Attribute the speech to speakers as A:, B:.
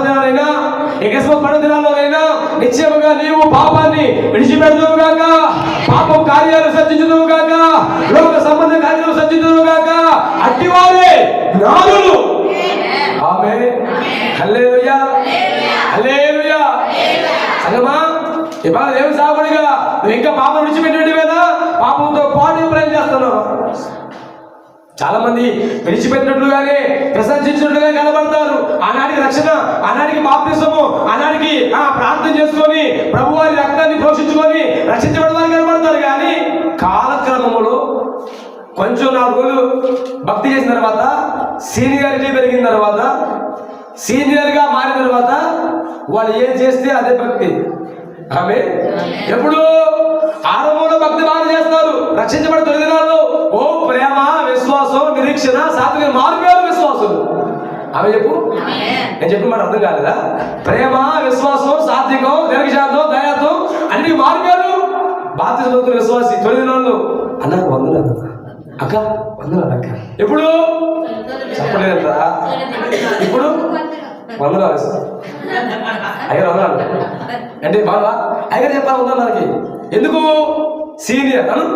A: దినాలైనా ఎగస్మ దినాల్లోనైనా నిశ్చయముగా నీవు పాపాన్ని విడిచిపెడదువు గాక. పాపం కార్యాలు సర్జించుదువు గాక. లోక సంబంధ కార్యాలు సర్జించుదువు గాక. అట్టివారే జ్ఞానులు. ఆమె. హల్లెలూయా. హల్లెలూయా. సంగమా. ఇవాళ దేవుని సాగుడిగా? నువ్వు ఇంకా పాపం విడిచిపెట్టి కదా? పాపంతో పాటు ప్రయత్నం చేస్తున్నావు చాలా మంది విడిచిపెట్టినట్లుగానే ప్రశంసించినట్లుగా కనబడతారు. ఆనాటికి రక్షణ ఆనాటికి బాప్తిసము ఆనాటికి ఆ ప్రార్థన చేసుకొని ప్రభు వారి రక్తాన్ని పోషించుకొని రక్షించబడడానికి కనబడతారు. కానీ కాలక్రమములో కొంచెం నాలుగు రోజులు భక్తి చేసిన తర్వాత సీనియారిటీ పెరిగిన తర్వాత సీనియర్గా మారిన తర్వాత వాళ్ళు ఏం చేస్తే అదే భక్తి. ఆమె ఎప్పుడు ఆరంభంలో భక్తి బాగా చేస్తారు. రక్షించబడి తొలి ఓ ప్రేమ విశ్వాసం నిరీక్షణ సాత్విక మారిపోయారు విశ్వాసులు. ఆమె చెప్పు. నేను చెప్పిన మాట అర్థం కాలేదా? ప్రేమ విశ్వాసం సాత్వికం దీర్ఘశాంతం దయాత్వం అన్ని మారిపోయారు బాధ్యత విశ్వాసి తొలి దినాల్లో. అన్నకు వందనాలు అక్క. వందనాలు అక్క. ఎప్పుడు? చెప్పలేదంటారా ఇప్పుడు? వందనాలు సార్ అయ్యారు వందనాలు. అంటే బాగా అయ్యారు చెప్పాలి వందనాలకి ఎందుకు? సీనియర్ అను?